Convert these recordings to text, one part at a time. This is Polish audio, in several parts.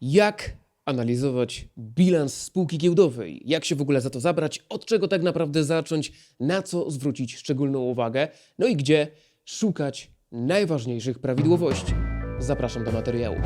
Jak analizować bilans spółki giełdowej? Jak się w ogóle za to zabrać? Od czego tak naprawdę zacząć? Na co zwrócić szczególną uwagę? No i gdzie szukać najważniejszych prawidłowości? Zapraszam do materiału.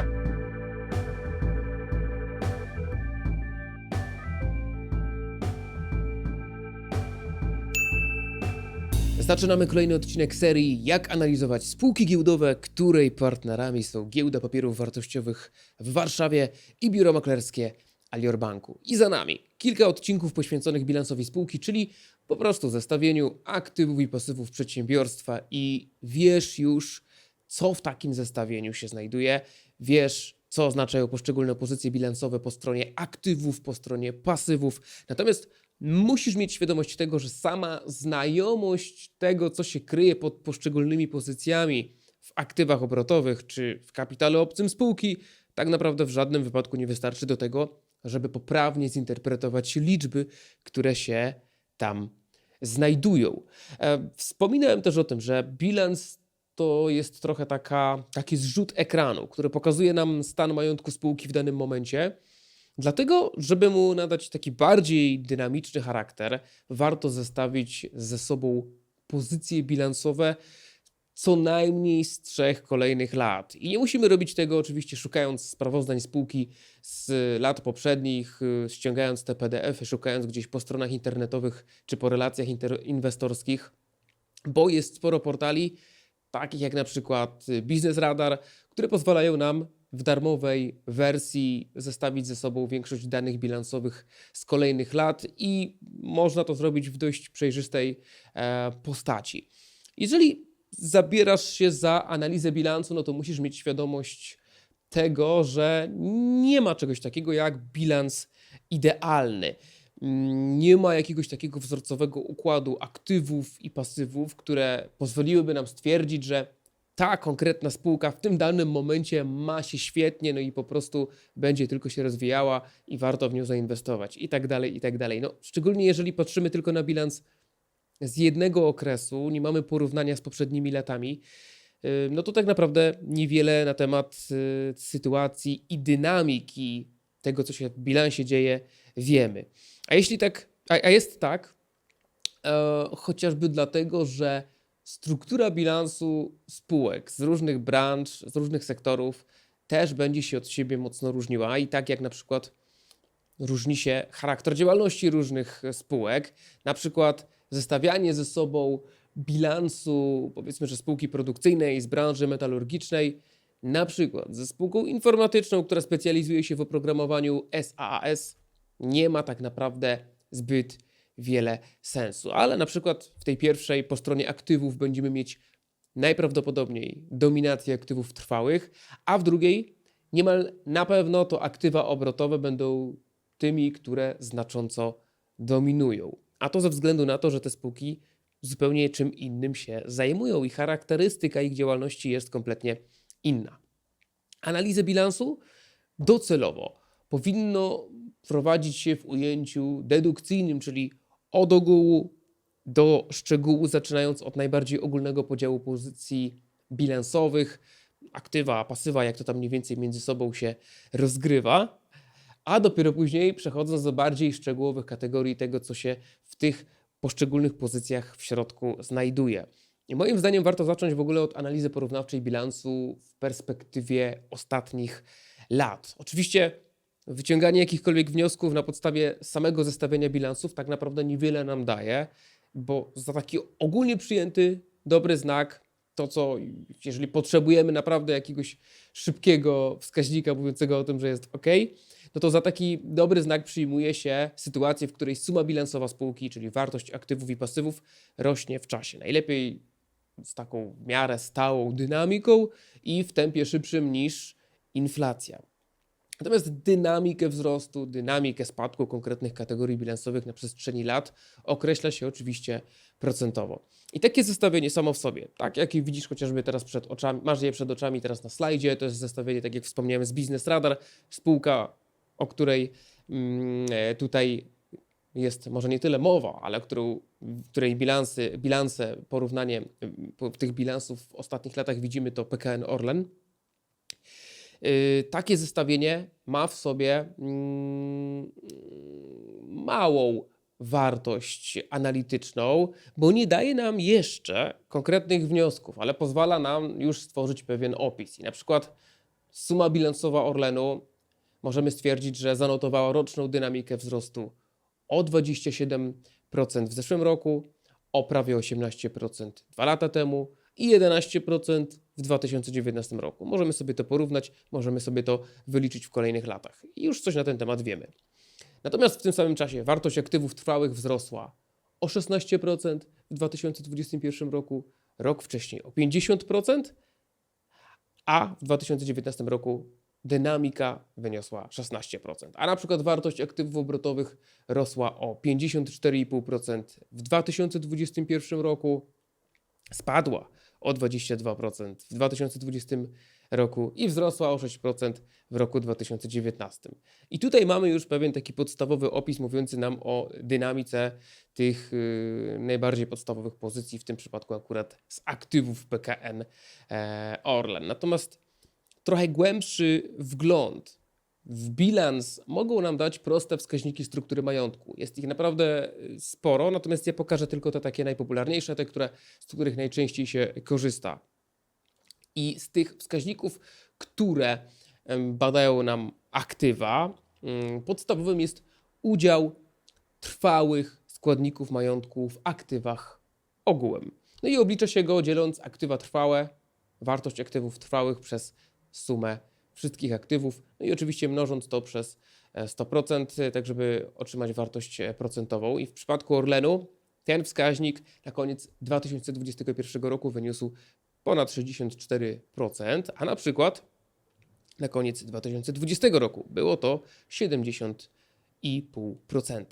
Zaczynamy kolejny odcinek serii Jak analizować spółki giełdowe, której partnerami są Giełda Papierów Wartościowych w Warszawie i biuro maklerskie Alior Banku. I za nami kilka odcinków poświęconych bilansowi spółki, czyli po prostu zestawieniu aktywów i pasywów przedsiębiorstwa i wiesz już, co w takim zestawieniu się znajduje, wiesz, co oznaczają poszczególne pozycje bilansowe po stronie aktywów, po stronie pasywów. Natomiast musisz mieć świadomość tego, że sama znajomość tego, co się kryje pod poszczególnymi pozycjami w aktywach obrotowych czy w kapitale obcym spółki, tak naprawdę w żadnym wypadku nie wystarczy do tego, żeby poprawnie zinterpretować liczby, które się tam znajdują. E, Wspominałem też o tym, że bilans to jest trochę taka, taki zrzut ekranu, który pokazuje nam stan majątku spółki w danym momencie. Dlatego, żeby mu nadać taki bardziej dynamiczny charakter, warto zestawić ze sobą pozycje bilansowe co najmniej z trzech kolejnych lat. I nie musimy robić tego oczywiście szukając sprawozdań spółki z lat poprzednich, y, ściągając te PDF-y, szukając gdzieś po stronach internetowych czy po relacjach inwestorskich, bo jest sporo portali, takich jak na przykład Business Radar, które pozwalają nam w darmowej wersji zestawić ze sobą większość danych bilansowych z kolejnych lat i można to zrobić w dość przejrzystej e, postaci. Jeżeli zabierasz się za analizę bilansu, no to musisz mieć świadomość tego, że nie ma czegoś takiego jak bilans idealny. Nie ma jakiegoś takiego wzorcowego układu aktywów i pasywów, które pozwoliłyby nam stwierdzić, że ta konkretna spółka w tym danym momencie ma się świetnie, no i po prostu będzie tylko się rozwijała i warto w nią zainwestować i tak dalej, i tak dalej. No, szczególnie jeżeli patrzymy tylko na bilans z jednego okresu, nie mamy porównania z poprzednimi latami, yy, no to tak naprawdę niewiele na temat yy, sytuacji i dynamiki tego, co się w bilansie dzieje, wiemy. A jeśli tak, a, jest tak, e, chociażby dlatego, że struktura bilansu spółek z różnych branż, z różnych sektorów też będzie się od siebie mocno różniła. I tak jak na przykład różni się charakter działalności różnych spółek, na przykład zestawianie ze sobą bilansu, powiedzmy, że spółki produkcyjnej z branży metalurgicznej, na przykład ze spółką informatyczną, która specjalizuje się w oprogramowaniu SaaS, nie ma tak naprawdę zbyt wiele sensu. Ale na przykład w tej pierwszej po stronie aktywów będziemy mieć najprawdopodobniej dominację aktywów trwałych, a w drugiej niemal na pewno to aktywa obrotowe będą tymi, które znacząco dominują. A to ze względu na to, że te spółki zupełnie czym innym się zajmują i charakterystyka ich działalności jest kompletnie inna. Analizę bilansu docelowo powinno prowadzić się w ujęciu dedukcyjnym, czyli od ogółu do szczegółu, zaczynając od najbardziej ogólnego podziału pozycji bilansowych, aktywa, pasywa, jak to tam mniej więcej między sobą się rozgrywa, a dopiero później przechodząc do bardziej szczegółowych kategorii tego, co się w tych poszczególnych pozycjach w środku znajduje. I moim zdaniem warto zacząć w ogóle od analizy porównawczej bilansu w perspektywie ostatnich lat. Oczywiście wyciąganie jakichkolwiek wniosków na podstawie samego zestawienia bilansów tak naprawdę niewiele nam daje, bo za taki ogólnie przyjęty dobry znak, to co, jeżeli potrzebujemy naprawdę jakiegoś szybkiego wskaźnika mówiącego o tym, że jest ok, no to za taki dobry znak przyjmuje się sytuację, w której suma bilansowa spółki, czyli wartość aktywów i pasywów, rośnie w czasie. Najlepiej z taką miarę stałą dynamiką i w tempie szybszym niż inflacja. Natomiast dynamikę wzrostu, dynamikę spadku konkretnych kategorii bilansowych na przestrzeni lat określa się oczywiście procentowo. I takie zestawienie samo w sobie, tak jak je widzisz chociażby teraz przed oczami, masz je przed oczami teraz na slajdzie, to jest zestawienie, tak jak wspomniałem, z Business Radar, spółka, o której mm, e, tutaj jest może nie tyle mowa, ale którą, której bilansy, bilanse, porównanie po- tych bilansów w ostatnich latach widzimy to PKN Orlen. Y, takie zestawienie ma w sobie mm, małą wartość analityczną, bo nie daje nam jeszcze konkretnych wniosków, ale pozwala nam już stworzyć pewien opis. I na przykład suma bilansowa Orlenu możemy stwierdzić, że zanotowała roczną dynamikę wzrostu o 27% w zeszłym roku, o prawie 18% dwa lata temu i 11% w 2019 roku. Możemy sobie to porównać, możemy sobie to wyliczyć w kolejnych latach. I już coś na ten temat wiemy. Natomiast w tym samym czasie wartość aktywów trwałych wzrosła o 16% w 2021 roku, rok wcześniej o 50%, a w 2019 roku dynamika wyniosła 16%. A na przykład wartość aktywów obrotowych rosła o 54,5% w 2021 roku, spadła o 22% w 2020 roku i wzrosła o 6% w roku 2019. I tutaj mamy już pewien taki podstawowy opis mówiący nam o dynamice tych yy, najbardziej podstawowych pozycji, w tym przypadku akurat z aktywów PKN e, Orlen. Natomiast trochę głębszy wgląd w bilans mogą nam dać proste wskaźniki struktury majątku. Jest ich naprawdę y, sporo, natomiast ja pokażę tylko te takie najpopularniejsze, te, które, z których najczęściej się korzysta. I z tych wskaźników, które badają nam aktywa, mm, podstawowym jest udział trwałych składników majątku w aktywach ogółem. No i oblicza się go dzieląc aktywa trwałe, wartość aktywów trwałych przez sumę wszystkich aktywów, no i oczywiście mnożąc to przez e, 100%, tak żeby otrzymać wartość e, procentową. I w przypadku Orlenu ten wskaźnik na koniec 2021 roku wyniósł ponad 64%, a na przykład na koniec 2020 roku było to 70,5%.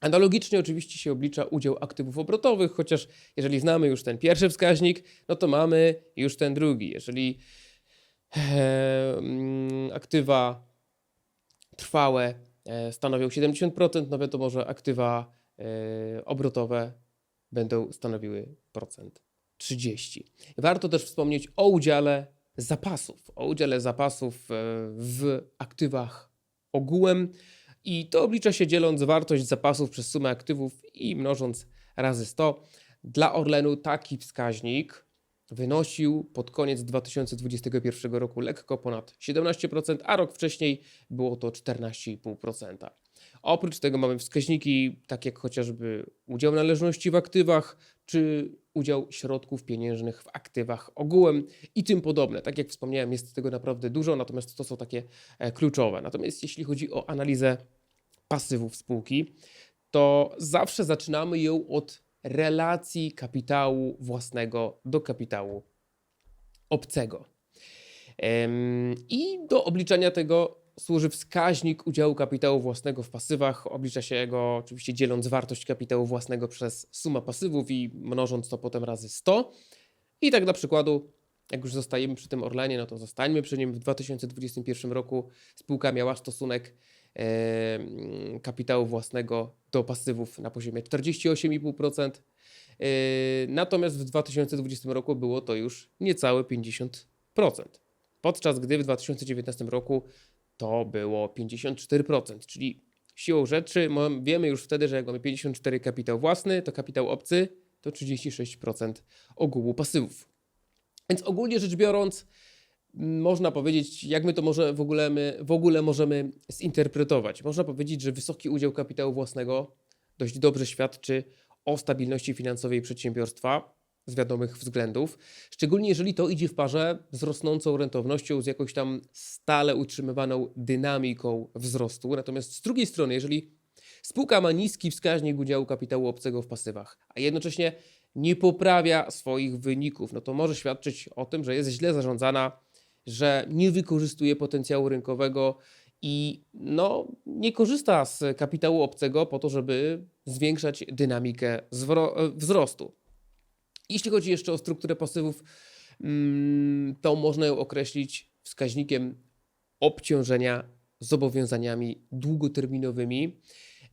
Analogicznie oczywiście się oblicza udział aktywów obrotowych, chociaż jeżeli znamy już ten pierwszy wskaźnik, no to mamy już ten drugi. Jeżeli e, aktywa trwałe e, stanowią 70%, no wiadomo, że aktywa e, obrotowe będą stanowiły procent 30. Warto też wspomnieć o udziale zapasów, o udziale zapasów e, w aktywach ogółem i to oblicza się dzieląc wartość zapasów przez sumę aktywów i mnożąc razy 100. Dla Orlenu taki wskaźnik wynosił pod koniec 2021 roku lekko ponad 17%, a rok wcześniej było to 14,5%. Oprócz tego mamy wskaźniki takie jak chociażby udział należności w aktywach, czy udział środków pieniężnych w aktywach ogółem i tym podobne. Tak jak wspomniałem, jest tego naprawdę dużo, natomiast to są takie e, kluczowe. Natomiast jeśli chodzi o analizę pasywów spółki, to zawsze zaczynamy ją od relacji kapitału własnego do kapitału obcego. I do obliczania tego służy wskaźnik udziału kapitału własnego w pasywach. Oblicza się go oczywiście dzieląc wartość kapitału własnego przez sumę pasywów i mnożąc to potem razy 100. I tak dla przykładu, jak już zostajemy przy tym Orlenie, no to zostańmy przy nim. W 2021 roku spółka miała stosunek kapitału własnego do pasywów na poziomie 48,5%. E, Natomiast w 2020 roku było to już niecałe 50%. Podczas gdy w 2019 roku to było 54%, czyli siłą rzeczy wiemy już wtedy, że jak mamy 54 kapitał własny, to kapitał obcy to 36% ogółu pasywów. Więc ogólnie rzecz biorąc, można powiedzieć, jak my to może w ogóle, my, w ogóle możemy zinterpretować. Można powiedzieć, że wysoki udział kapitału własnego dość dobrze świadczy o stabilności finansowej przedsiębiorstwa z wiadomych względów, szczególnie jeżeli to idzie w parze z rosnącą rentownością, z jakąś tam stale utrzymywaną dynamiką wzrostu. Natomiast z drugiej strony, jeżeli spółka ma niski wskaźnik udziału kapitału obcego w pasywach, a jednocześnie nie poprawia swoich wyników, no to może świadczyć o tym, że jest źle zarządzana, że nie wykorzystuje potencjału rynkowego i no, nie korzysta z kapitału obcego po to, żeby zwiększać dynamikę wzrostu. Jeśli chodzi jeszcze o strukturę pasywów, mm, to można ją określić wskaźnikiem obciążenia zobowiązaniami długoterminowymi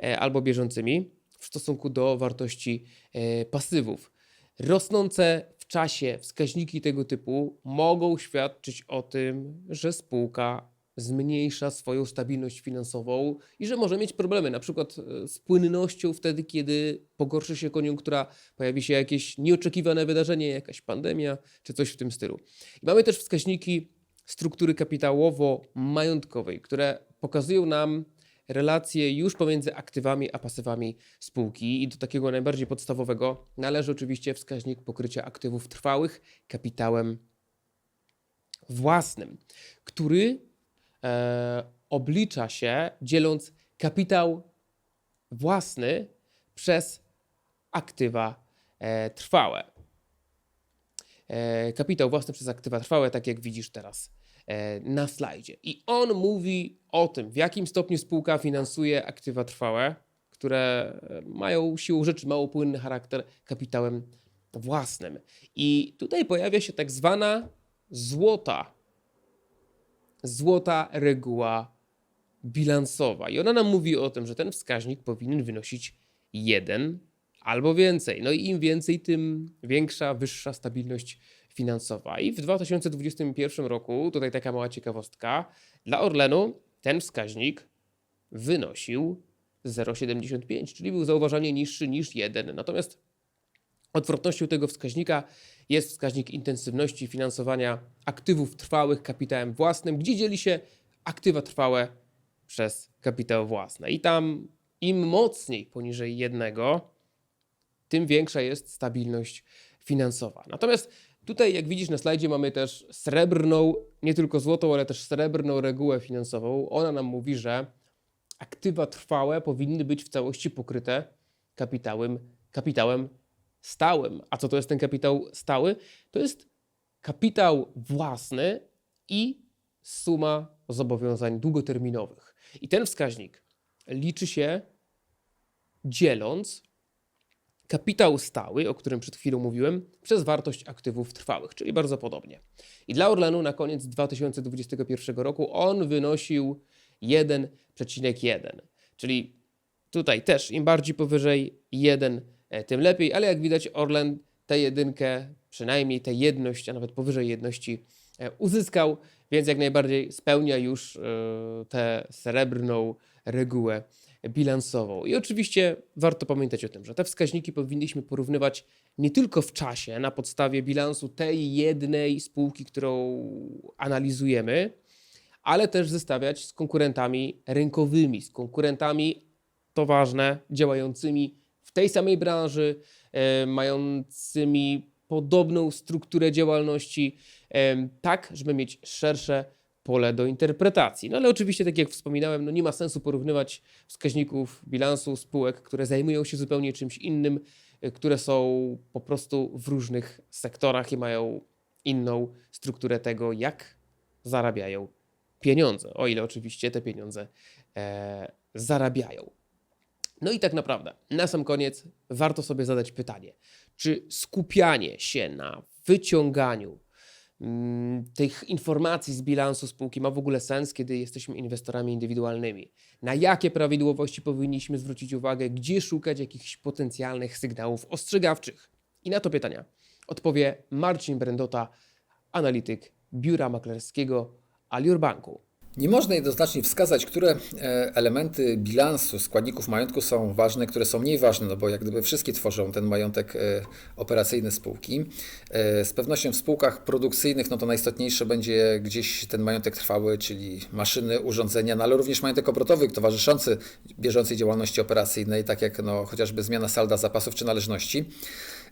e, albo bieżącymi w stosunku do wartości e, pasywów. Rosnące w czasie wskaźniki tego typu mogą świadczyć o tym, że spółka zmniejsza swoją stabilność finansową i że może mieć problemy, na przykład e, z płynnością wtedy, kiedy pogorszy się koniunktura, pojawi się jakieś nieoczekiwane wydarzenie, jakaś pandemia czy coś w tym stylu. I mamy też wskaźniki struktury kapitałowo-majątkowej, które pokazują nam relacje już pomiędzy aktywami a pasywami spółki i do takiego najbardziej podstawowego należy oczywiście wskaźnik pokrycia aktywów trwałych kapitałem własnym, który e, oblicza się dzieląc kapitał własny przez aktywa e, trwałe. E, kapitał własny przez aktywa trwałe, tak jak widzisz teraz na slajdzie. I on mówi o tym, w jakim stopniu spółka finansuje aktywa trwałe, które e, mają siłą rzeczy mało płynny charakter kapitałem własnym. I tutaj pojawia się tak zwana złota, złota reguła bilansowa. I ona nam mówi o tym, że ten wskaźnik powinien wynosić 1 albo więcej. No i im więcej, tym większa, wyższa stabilność finansowa. I w 2021 roku, tutaj taka mała ciekawostka, dla Orlenu ten wskaźnik wynosił 0,75, czyli był zauważalnie niższy niż 1. Natomiast odwrotnością tego wskaźnika jest wskaźnik intensywności finansowania aktywów trwałych kapitałem własnym, gdzie dzieli się aktywa trwałe przez kapitał własny. I tam im mocniej poniżej jednego, tym większa jest stabilność finansowa. Natomiast tutaj, jak widzisz na slajdzie, mamy też srebrną, nie tylko złotą, ale też srebrną regułę finansową. Ona nam mówi, że aktywa trwałe powinny być w całości pokryte kapitałem, kapitałem stałym. A co to jest ten kapitał stały? To jest kapitał własny i suma zobowiązań długoterminowych. I ten wskaźnik liczy się dzieląc kapitał stały, o którym przed chwilą mówiłem, przez wartość aktywów trwałych, czyli bardzo podobnie. I dla Orlenu na koniec 2021 roku on wynosił 1,1, czyli tutaj też im bardziej powyżej 1, e, tym lepiej, ale jak widać Orlen tę jedynkę, przynajmniej tę jedność, a nawet powyżej jedności e, uzyskał, więc jak najbardziej spełnia już e, tę srebrną regułę bilansową. I oczywiście warto pamiętać o tym, że te wskaźniki powinniśmy porównywać nie tylko w czasie na podstawie bilansu tej jednej spółki, którą analizujemy, ale też zestawiać z konkurentami rynkowymi, z konkurentami, to ważne, działającymi w tej samej branży, e, mającymi podobną strukturę działalności, e, tak, żeby mieć szersze pole do interpretacji. No ale oczywiście, tak jak wspominałem, no nie ma sensu porównywać wskaźników bilansu spółek, które zajmują się zupełnie czymś innym, y, które są po prostu w różnych sektorach i mają inną strukturę tego, jak zarabiają pieniądze, o ile oczywiście te pieniądze e, zarabiają. No i tak naprawdę, na sam koniec warto sobie zadać pytanie, czy skupianie się na wyciąganiu tych informacji z bilansu spółki ma w ogóle sens, kiedy jesteśmy inwestorami indywidualnymi. Na jakie prawidłowości powinniśmy zwrócić uwagę, gdzie szukać jakichś potencjalnych sygnałów ostrzegawczych? I na to pytania odpowie Marcin Brendota, analityk biura maklerskiego Alior Banku. Nie można jednoznacznie wskazać, które e, elementy bilansu składników majątku są ważne, które są mniej ważne, no bo jak gdyby wszystkie tworzą ten majątek e, operacyjny spółki. E, z pewnością w spółkach produkcyjnych no to najistotniejsze będzie gdzieś ten majątek trwały, czyli maszyny, urządzenia, no ale również majątek obrotowy towarzyszący bieżącej działalności operacyjnej, tak jak no, chociażby zmiana salda zapasów czy należności.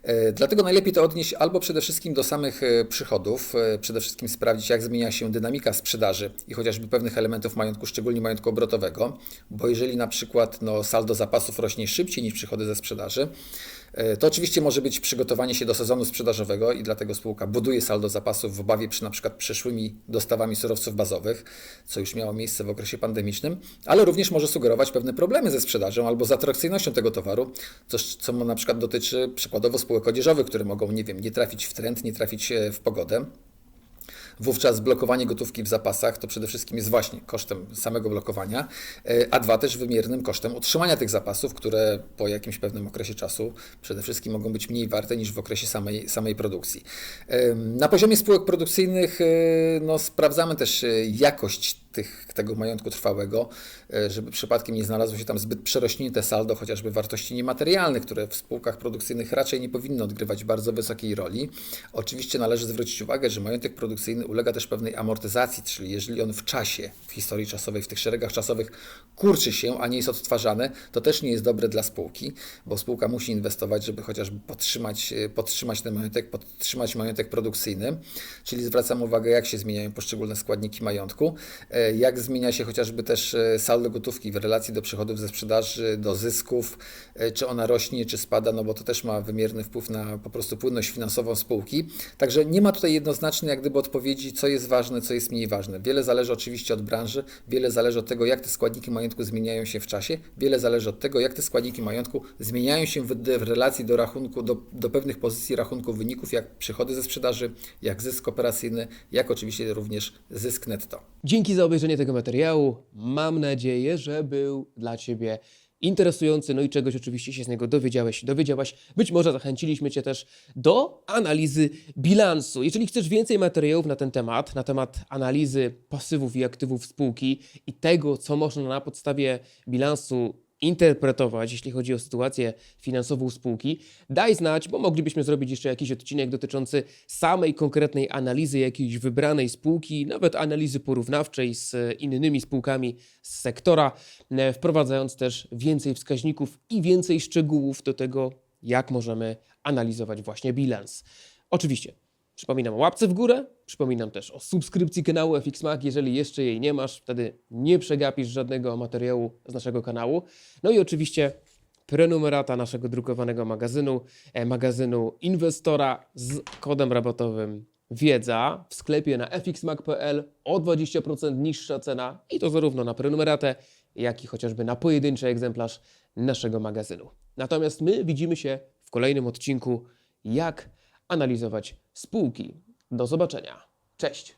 E, dlatego najlepiej to odnieść albo przede wszystkim do samych e, przychodów, e, przede wszystkim sprawdzić, jak zmienia się dynamika sprzedaży i chociażby pewnych elementów majątku, szczególnie majątku obrotowego, bo jeżeli na przykład no, saldo zapasów rośnie szybciej niż przychody ze sprzedaży, to oczywiście może być przygotowanie się do sezonu sprzedażowego i dlatego spółka buduje saldo zapasów w obawie przy na przykład przyszłymi dostawami surowców bazowych, co już miało miejsce w okresie pandemicznym, ale również może sugerować pewne problemy ze sprzedażą albo z atrakcyjnością tego towaru, coś co na przykład dotyczy przykładowo spółek odzieżowych, które mogą, nie wiem, nie trafić w trend, nie trafić w pogodę. Wówczas blokowanie gotówki w zapasach to przede wszystkim jest właśnie kosztem samego blokowania, e, a dwa też wymiernym kosztem utrzymania tych zapasów, które po jakimś pewnym okresie czasu przede wszystkim mogą być mniej warte niż w okresie samej, samej produkcji. Na poziomie spółek produkcyjnych e, no, sprawdzamy też e, jakość tych, tego majątku trwałego, e, żeby przypadkiem nie znalazło się tam zbyt przerośnięte saldo, chociażby wartości niematerialnych, które w spółkach produkcyjnych raczej nie powinny odgrywać bardzo wysokiej roli. Oczywiście należy zwrócić uwagę, że majątek produkcyjny ulega też pewnej amortyzacji, czyli jeżeli on w czasie, w historii czasowej, w tych szeregach czasowych kurczy się, a nie jest odtwarzany, to też nie jest dobre dla spółki, bo spółka musi inwestować, żeby chociażby podtrzymać, e, podtrzymać ten majątek, podtrzymać majątek produkcyjny, czyli zwracam uwagę, jak się zmieniają poszczególne składniki majątku, e, jak zmienia się chociażby też e, saldo gotówki w relacji do przychodów ze sprzedaży, do zysków, e, czy ona rośnie, czy spada, no bo to też ma wymierny wpływ na po prostu płynność finansową spółki. Także nie ma tutaj jednoznacznej jak gdyby odpowiedzi, co jest ważne, co jest mniej ważne. Wiele zależy oczywiście od branży, wiele zależy od tego, jak te składniki majątku zmieniają się w czasie, wiele zależy od tego, jak te składniki majątku zmieniają się w, w relacji do rachunku, do, do pewnych pozycji rachunku wyników, jak przychody ze sprzedaży, jak zysk operacyjny, jak oczywiście również zysk netto. Dzięki za obejrzenie tego materiału. Mam nadzieję, że był dla Ciebie interesujący, no i czegoś oczywiście się z niego dowiedziałeś, dowiedziałaś. Być może zachęciliśmy Cię też do analizy bilansu. Jeżeli chcesz więcej materiałów na ten temat, na temat analizy pasywów i aktywów spółki i tego, co można na podstawie bilansu interpretować, jeśli chodzi o sytuację finansową spółki, daj znać, bo moglibyśmy zrobić jeszcze jakiś odcinek dotyczący samej konkretnej analizy jakiejś wybranej spółki, nawet analizy porównawczej z innymi spółkami z sektora, e, wprowadzając też więcej wskaźników i więcej szczegółów do tego, jak możemy analizować właśnie bilans. Oczywiście Przypominam o łapce w górę, przypominam też o subskrypcji kanału FX Mag, jeżeli jeszcze jej nie masz, wtedy nie przegapisz żadnego materiału z naszego kanału. No i oczywiście prenumerata naszego drukowanego magazynu, e, magazynu Inwestora z kodem rabatowym Wiedza w sklepie na fxmag.pl o 20% niższa cena i to zarówno na prenumeratę, jak i chociażby na pojedynczy egzemplarz naszego magazynu. Natomiast my widzimy się w kolejnym odcinku, jak analizować spółki. Do zobaczenia. Cześć!